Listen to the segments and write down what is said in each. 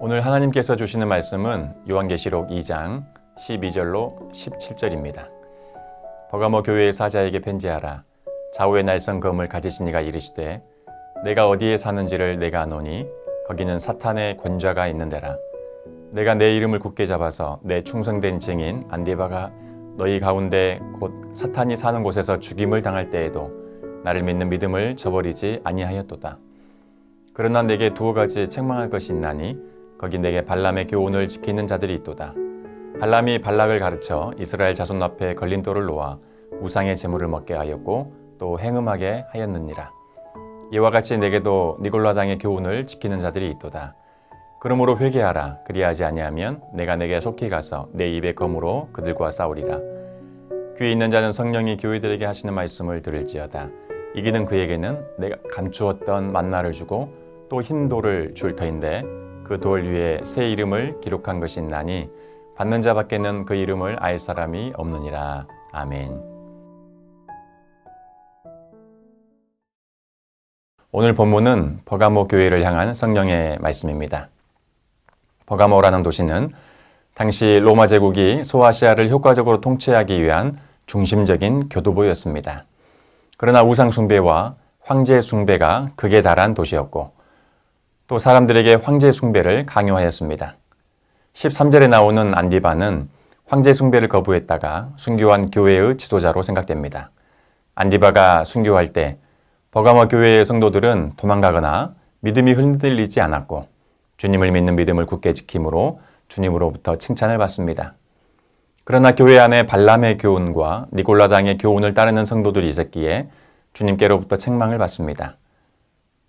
오늘 하나님께서 주시는 말씀은 요한계시록 2장 12절로 17절입니다. 버가모 교회의 사자에게 편지하라. 좌우의 날선 검을 가지신 이가 이르시되 내가 어디에 사는지를 내가 아노니 거기는 사탄의 권좌가 있는 데라. 내가 내 이름을 굳게 잡아서 내 충성된 증인 안디바가 너희 가운데 곧 사탄이 사는 곳에서 죽임을 당할 때에도 나를 믿는 믿음을 저버리지 아니하였도다. 그러나 내게 두어 가지 책망할 것이 있나니 거기 내게 발람의 교훈을 지키는 자들이 있도다. 발람이 발락을 가르쳐 이스라엘 자손 앞에 걸림돌을 놓아 우상의 제물을 먹게 하였고 또 행음하게 하였느니라. 이와 같이 내게도 니골라당의 교훈을 지키는 자들이 있도다. 그러므로 회개하라. 그리하지 아니하면 내가 내게 속히 가서 내 입의 검으로 그들과 싸우리라. 귀에 있는 자는 성령이 교회들에게 하시는 말씀을 들을지어다. 이기는 그에게는 내가 감추었던 만나를 주고 또 흰 돌을 줄 터인데 그 돌 위에 새 이름을 기록한 것이 있나니 받는 자 밖에는 그 이름을 알 사람이 없느니라. 아멘. 오늘 본문은 버가모 교회를 향한 성령의 말씀입니다. 버가모라는 도시는 당시 로마 제국이 소아시아를 효과적으로 통치하기 위한 중심적인 교도보였습니다. 그러나 우상 숭배와 황제 숭배가 극에 달한 도시였고 또 사람들에게 황제 숭배를 강요하였습니다. 13절에 나오는 안디바는 황제 숭배를 거부했다가 순교한 교회의 지도자로 생각됩니다. 안디바가 순교할 때 버가모 교회의 성도들은 도망가거나 믿음이 흔들리지 않았고 주님을 믿는 믿음을 굳게 지킴으로 주님으로부터 칭찬을 받습니다. 그러나 교회 안에 발람의 교훈과 니골라당의 교훈을 따르는 성도들이 있었기에 주님께로부터 책망을 받습니다.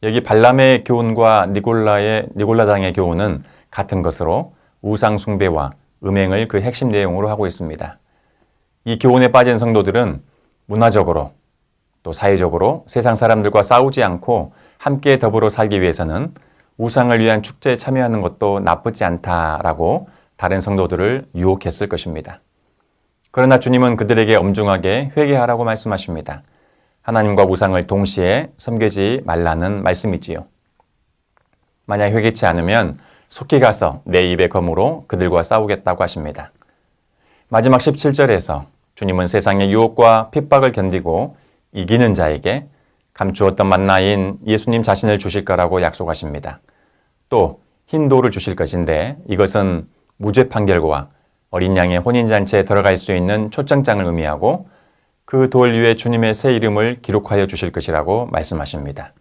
여기 발람의 교훈과 니골라의 니골라당의 교훈은 같은 것으로 우상 숭배와 음행을 그 핵심 내용으로 하고 있습니다. 이 교훈에 빠진 성도들은 문화적으로 또 사회적으로 세상 사람들과 싸우지 않고 함께 더불어 살기 위해서는 우상을 위한 축제에 참여하는 것도 나쁘지 않다라고 다른 성도들을 유혹했을 것입니다. 그러나 주님은 그들에게 엄중하게 회개하라고 말씀하십니다. 하나님과 우상을 동시에 섬기지 말라는 말씀이지요. 만약 회개치 않으면 속히 가서 내 입의 검으로 그들과 싸우겠다고 하십니다. 마지막 17절에서 주님은 세상의 유혹과 핍박을 견디고 이기는 자에게 감추었던 만나인 예수님 자신을 주실 거라고 약속하십니다. 또흰 돌을 주실 것인데 이것은 무죄 판결과 어린 양의 혼인잔치에 들어갈 수 있는 초청장을 의미하고 그 돌 위에 주님의 새 이름을 기록하여 주실 것이라고 말씀하십니다.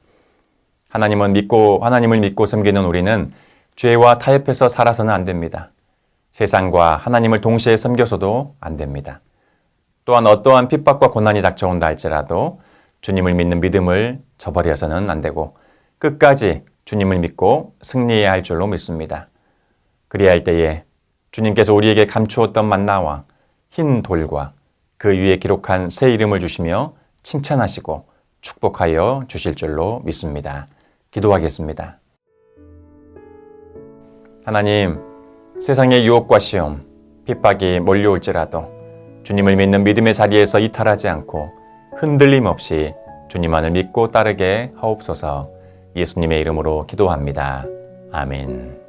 하나님은 믿고 하나님을 믿고 섬기는 우리는 죄와 타협해서 살아서는 안 됩니다. 세상과 하나님을 동시에 섬겨서도 안 됩니다. 또한 어떠한 핍박과 고난이 닥쳐온다 할지라도 주님을 믿는 믿음을 저버려서는 안 되고 끝까지 주님을 믿고 승리해야 할 줄로 믿습니다. 그리야 할 때에 주님께서 우리에게 감추었던 만나와 흰 돌과 그 위에 기록한 새 이름을 주시며 칭찬하시고 축복하여 주실 줄로 믿습니다. 기도하겠습니다. 하나님, 세상의 유혹과 시험, 핍박이 몰려올지라도 주님을 믿는 믿음의 자리에서 이탈하지 않고 흔들림 없이 주님만을 믿고 따르게 하옵소서 예수님의 이름으로 기도합니다. 아멘.